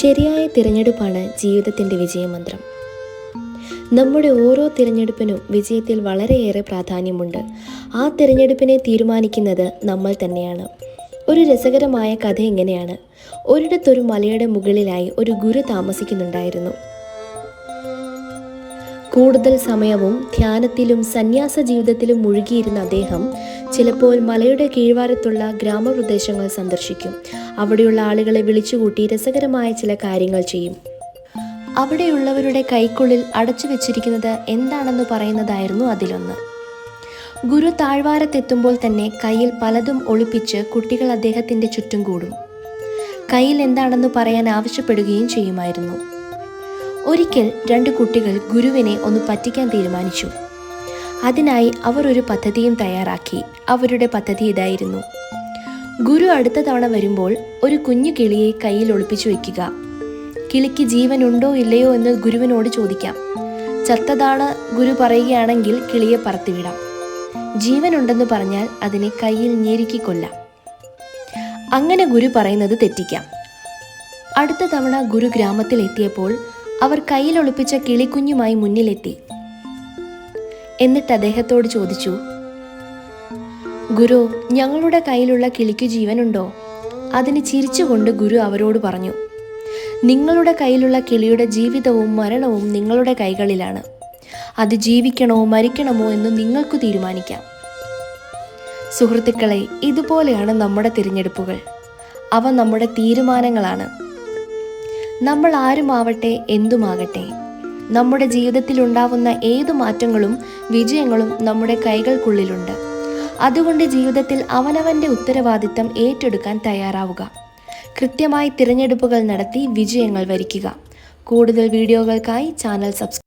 ശരിയായ തിരഞ്ഞെടുപ്പാണ് ജീവിതത്തിന്റെ വിജയമന്ത്രം. നമ്മുടെ ഓരോ തിരഞ്ഞെടുപ്പിനും വിജയത്തിൽ വളരെയേറെ പ്രാധാന്യമുണ്ട്. ആ തിരഞ്ഞെടുപ്പിനെ തീരുമാനിക്കുന്നത് നമ്മൾ തന്നെയാണ്. ഒരു രസകരമായ കഥ ഇങ്ങനെയാണ്. ഒരിടത്തൊരു മലയുടെ മുകളിലായി ഒരു ഗുരു താമസിക്കുന്നുണ്ടായിരുന്നു. കൂടുതൽ സമയവും ധ്യാനത്തിലും സന്യാസ ജീവിതത്തിലും മുഴുകിയിരുന്ന അദ്ദേഹം ചിലപ്പോൾ മലയുടെ കീഴ്വാരത്തുള്ള ഗ്രാമപ്രദേശങ്ങൾ സന്ദർശിക്കും. അവിടെയുള്ള ആളുകളെ വിളിച്ചുകൂട്ടി രസകരമായ ചില കാര്യങ്ങൾ ചെയ്യും. അവിടെയുള്ളവരുടെ കൈക്കുള്ളിൽ അടച്ചു വെച്ചിരിക്കുന്നത് എന്താണെന്ന് പറയുന്നതായിരുന്നു അതിലൊന്ന്. ഗുരു താഴ്വാരത്തെത്തുമ്പോൾ തന്നെ കയ്യിൽ പലതും ഒളിപ്പിച്ച് കുട്ടികൾ അദ്ദേഹത്തിന്റെ ചുറ്റും കൂടും. കയ്യിൽ എന്താണെന്ന് പറയാൻ ആവശ്യപ്പെടുകയും ചെയ്യുമായിരുന്നു. ഒരിക്കൽ രണ്ട് കുട്ടികൾ ഗുരുവിനെ ഒന്ന് പറ്റിക്കാൻ തീരുമാനിച്ചു. അതിനായി അവർ ഒരു പദ്ധതിയും തയ്യാറാക്കി. അവരുടെ പദ്ധതി ഇതായിരുന്നു. ഗുരു അടുത്ത തവണ വരുമ്പോൾ ഒരു കുഞ്ഞു കിളിയെ കയ്യിൽ ഒളിപ്പിച്ചു വെക്കുക കിളിക്ക് ജീവൻ ഉണ്ടോ ഇല്ലയോ എന്ന് ഗുരുവിനോട് ചോദിക്കാം. ചത്തതാണ് ഗുരു പറയുകയാണെങ്കിൽ കിളിയെ പറത്തിവിടാം. ജീവനുണ്ടെന്ന് പറഞ്ഞാൽ അതിനെ കയ്യിൽ ഞെരുക്കി കൊല്ലാം. അങ്ങനെ ഗുരു പറയുന്നത് തെറ്റിക്കാം. അടുത്ത തവണ ഗുരു ഗ്രാമത്തിൽ എത്തിയപ്പോൾ അവർ കയ്യിലൊളിപ്പിച്ച കിളിക്കുഞ്ഞുമായി മുന്നിലെത്തി. എന്നിട്ട് അദ്ദേഹത്തോട് ചോദിച്ചു ഗുരു ഞങ്ങളുടെ കയ്യിലുള്ള കിളിക്കു ജീവനുണ്ടോ? അതിന് ചിരിച്ചുകൊണ്ട് ഗുരു അവരോട് പറഞ്ഞു നിങ്ങളുടെ കയ്യിലുള്ള കിളിയുടെ ജീവിതവും മരണവും നിങ്ങളുടെ കൈകളിലാണ്. അത് ജീവിക്കണോ മരിക്കണമോ എന്ന് നിങ്ങൾക്ക് തീരുമാനിക്കാം. സുഹൃത്തുക്കളെ ഇതുപോലെയാണ് നമ്മുടെ തിരഞ്ഞെടുപ്പുകൾ. അവ നമ്മുടെ തീരുമാനങ്ങളാണ്. നമ്മൾ ആരുമാവട്ടെ എന്തുമാകട്ടെ. നമ്മുടെ ജീവിതത്തിൽ ഉണ്ടാവുന്ന ഏതു മാറ്റങ്ങളും വിജയങ്ങളും നമ്മുടെ കൈകൾക്കുള്ളിലുണ്ട്. അതുകൊണ്ട് ജീവിതത്തിൽ അവനവന്റെ ഉത്തരവാദിത്തം ഏറ്റെടുക്കാൻ തയ്യാറാവുക. കൃത്യമായി തിരഞ്ഞെടുപ്പുകൾ നടത്തി വിജയങ്ങൾ വരിക്കുക. കൂടുതൽ വീഡിയോകൾക്കായി ചാനൽ സബ്സ്ക്രൈബ്